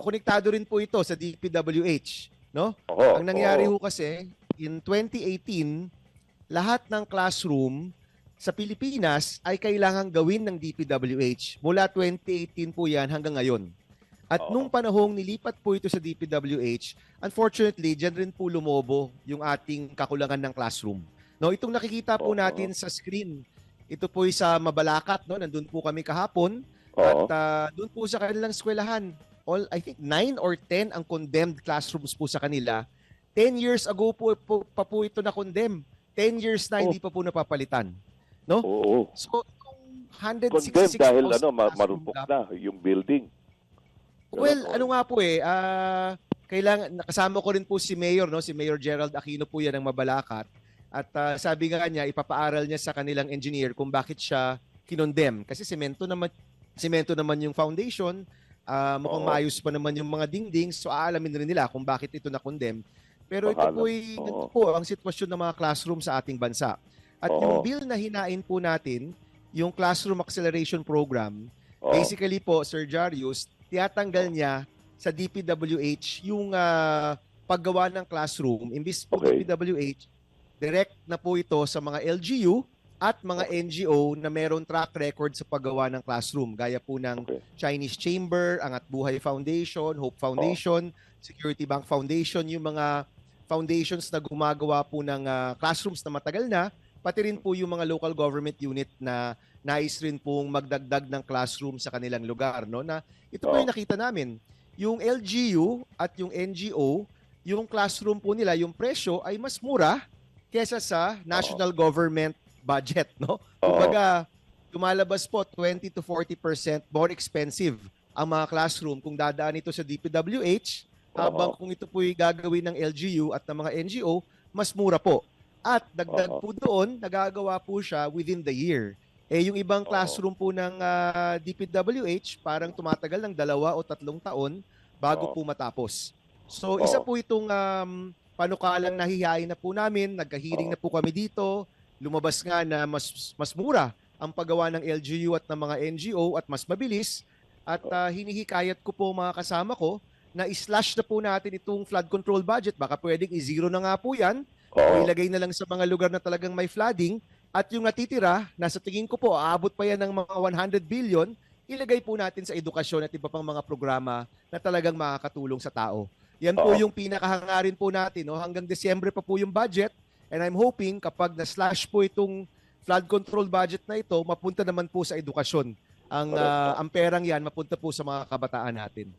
konektado rin po ito sa DPWH, no? Oo, Ang nangyari oo. ho kasi in 2018, lahat ng classroom sa Pilipinas ay kailangang gawin ng DPWH. Mula 2018 po 'yan hanggang ngayon. At Oo. nung panahong nilipat po ito sa DPWH, unfortunately, dyan rin po lumobo yung ating kakulangan ng classroom. No, itong nakikita po Oo. natin sa screen, ito po ay sa Mabalacat, no? Nandun po kami kahapon. Oo. At ah, doon po sa kanilang eskwelahan, all I think 9 or 10 ang condemned classrooms po sa kanila. 10 years ago po, po pa po ito na condemn. 10 years na Oh. hindi pa po napapalitan. Oo. So itong 166 Condemned dahil ano, ma- marupok na yung building. Well, Oo. ano nga po eh, ah, kailangan nakasama ko rin po si Mayor, no, si Mayor Gerald Aquino po 'yan ng Mabalacat. At ah, sabi nga niya, ipapaaral niya sa kanilang engineer kung bakit siya kinondem kasi semento naman semento naman yung foundation, ah, mukhang Oo. maayos pa naman yung mga dingding, so aalamin rin nila kung bakit ito na-condemn. Pero ito po. Oo. ganito po ang sitwasyon ng mga classroom sa ating bansa. At Oo. yung bill na hinain po natin, yung Classroom Acceleration Program, Oo. Basically po, Sir Jarius, tiyatanggal niya sa DPWH yung ah, paggawa ng classroom. Imbis po Okay. DPWH, direct na po ito sa mga LGU at mga NGO na meron track record sa paggawa ng classroom. Gaya po ng Okay. Chinese Chamber, Angat Buhay Foundation, Hope Foundation, Security Bank Foundation, yung mga foundations na gumagawa po ng ah, classrooms na matagal na, pati rin po yung mga local government unit na nais rin pong magdagdag ng classroom sa kanilang lugar. No? Na ito po Oo. yung nakita namin. Yung LGU at yung NGO, yung classroom po nila, yung presyo ay mas mura kesa sa national government budget. No? Oo. Kumbaga, lumalabas po 20 to 40% more expensive ang mga classroom kung dadaan ito sa DPWH habang kung ito po'y gagawin ng LGU at ng mga NGO, mas mura po. At dagdag po doon, nagagawa po siya within the year. Eh yung ibang Oo. classroom po ng ah, DPWH, parang tumatagal ng dalawa o tatlong taon bago po matapos. So isa po itong um, panukalang nahihain na po namin, nagka-hearing Oo. na po kami dito, lumabas nga na mas mas mura ang paggawa ng LGU at ng mga NGO at mas mabilis at ah, hinihikayat ko po mga kasama ko na i-slash na po natin itong flood control budget. Baka pwedeng i-zero na nga po yan o Oo. ilagay na lang sa mga lugar na talagang may flooding at yung natitira, nasa tingin ko po, aabot pa yan ng mga 100 billion, ilagay po natin sa edukasyon at iba pang mga programa na talagang makakatulong sa tao. Yan po yung pinakahangarin po natin. No? Hanggang Desyembre pa po yung budget and I'm hoping kapag na-slash po itong flood control budget na ito, mapunta naman po sa edukasyon. Ang, ah, ang perang yan, mapunta po sa mga kabataan natin.